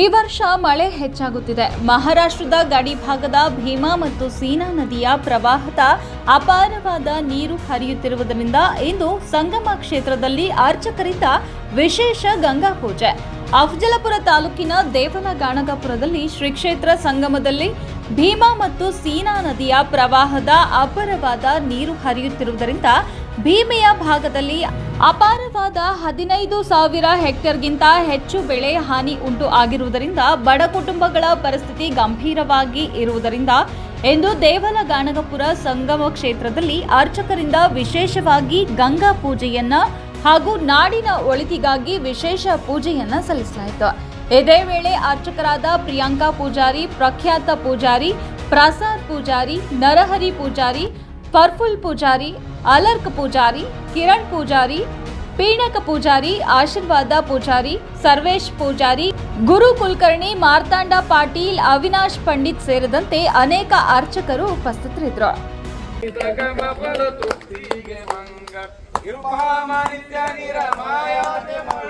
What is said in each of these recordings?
ಈ ವರ್ಷ ಮಳೆ ಹೆಚ್ಚಾಗುತ್ತಿದೆ. ಮಹಾರಾಷ್ಟ್ರದ ಗಡಿ ಭಾಗದ ಭೀಮಾ ಮತ್ತು ಸೀನಾ ನದಿಯ ಪ್ರವಾಹದ ಅಪಾರವಾದ ನೀರು ಹರಿಯುತ್ತಿರುವುದರಿಂದ ಇಂದು ಸಂಗಮ ಕ್ಷೇತ್ರದಲ್ಲಿ ಅರ್ಚಕರಿಂದ ವಿಶೇಷ ಗಂಗಾ ಪೂಜೆ. ಅಫಜಲಪುರ ತಾಲೂಕಿನ ದೇವಲಗಾಣಗಾಪುರದಲ್ಲಿ ಶ್ರೀ ಕ್ಷೇತ್ರ ಸಂಗಮದಲ್ಲಿ ಭೀಮಾ ಮತ್ತು ಸೀನಾ ನದಿಯ ಪ್ರವಾಹದ ಅಪಾರವಾದ ನೀರು ಹರಿಯುತ್ತಿರುವುದರಿಂದ ಭೀಮೆಯ ಭಾಗದಲ್ಲಿ ಅಪಾರವಾದ ಹದಿನೈದು ಸಾವಿರ ಹೆಕ್ಟೇರ್ಗಿಂತ ಹೆಚ್ಚು ಬೆಳೆ ಹಾನಿ ಉಂಟು ಆಗಿರುವುದರಿಂದ ಬಡ ಕುಟುಂಬಗಳ ಪರಿಸ್ಥಿತಿ ಗಂಭೀರವಾಗಿ ಇರುವುದರಿಂದ ಎಂದು ದೇವಲಗಾಣಗಪುರ ಸಂಗಮ ಕ್ಷೇತ್ರದಲ್ಲಿ ಅರ್ಚಕರಿಂದ ವಿಶೇಷವಾಗಿ ಗಂಗಾ ಪೂಜೆಯನ್ನ ಹಾಗೂ ನಾಡಿನ ಒಳಿತಿಗಾಗಿ ವಿಶೇಷ ಪೂಜೆಯನ್ನ ಸಲ್ಲಿಸಲಾಯಿತು. ಇದೇ ವೇಳೆ ಅರ್ಚಕರಾದ ಪ್ರಿಯಾಂಕಾ ಪೂಜಾರಿ, ಪ್ರಖ್ಯಾತ ಪೂಜಾರಿ, ಪ್ರಸಾದ್ ಪೂಜಾರಿ, ನರಹರಿ ಪೂಜಾರಿ ಪರ್ಫುಲ್ ಪೂಜಾರಿ, ಅಲರ್ಕ್ ಪೂಜಾರಿ, ಕಿರಣ್ ಪೂಜಾರಿ, ಪೀಣಕ ಪೂಜಾರಿ, ಆಶೀರ್ವಾದ ಪೂಜಾರಿ, ಸರ್ವೇಶ್ ಪೂಜಾರಿ, ಗುರು ಕುಲಕರ್ಣಿ, ಮಾರ್ತಾಂಡ ಪಾಟೀಲ್, ಅವಿನಾಶ್ ಪಂಡಿತ್ ಸೇರಿದಂತೆ ಅನೇಕ ಅರ್ಚಕರು ಉಪಸ್ಥಿತರಿದ್ದರು. ಫಲ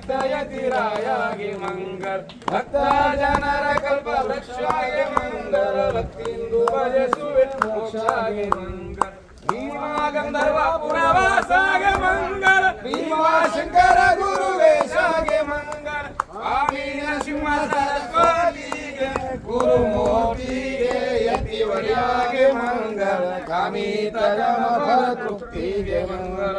ತೃಪ್ತಿಗೆ ಮಂಗಳ ನಿರ್ವಾಮಾನಿತ್ಯ ನಿರಮಾಯಾಗೆ ಮಂಗಳ ನಿರ್ವಾಣ ವ್ಯತ್ಯಯತಿರಾಯಾಗೆ ಮಂಗಳ ಭಕ್ತ ಜನರ ಕಲ್ಪ ವೃಕ್ಷಾಗೆ ಮಂಗಳ ಭಕ್ತಿಂದು ಭಜಸುವೆ ಮೋಕ್ಷಾಗೆ ಮಂಗಳ ಭೀಮಾ ಗಂಧರ್ವ ಪುರವಾಸಾಗೆ ಮಂಗಳ ಭೀಮಾ ಶಂಕರ ಗುರುವೇಶಾಗೆ ಮಂಗಳ ಸ್ವಾಮಿ ನರಸಿಂಹ ಸರಸ್ವತಿಗೆ ಗುರುಮೂರ್ತಿಗೆ ಯತಿವರ್ಯಾಗೆ ಮಂಗಲ ಕಾಮಿತ ಜನ ಫಲ ತೃಪ್ತಿಗೆ ಮಂಗಲ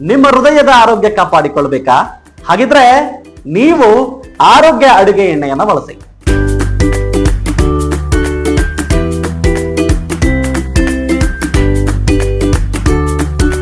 ನಿಮ್ಮ ಹೃದಯದ ಆರೋಗ್ಯ ಕಾಪಾಡಿಕೊಳ್ಬೇಕಾ? ಹಾಗಿದ್ರೆ ನೀವು ಆರೋಗ್ಯ ಅಡುಗೆ ಎಣ್ಣೆಯನ್ನ ಬಳಸಿ.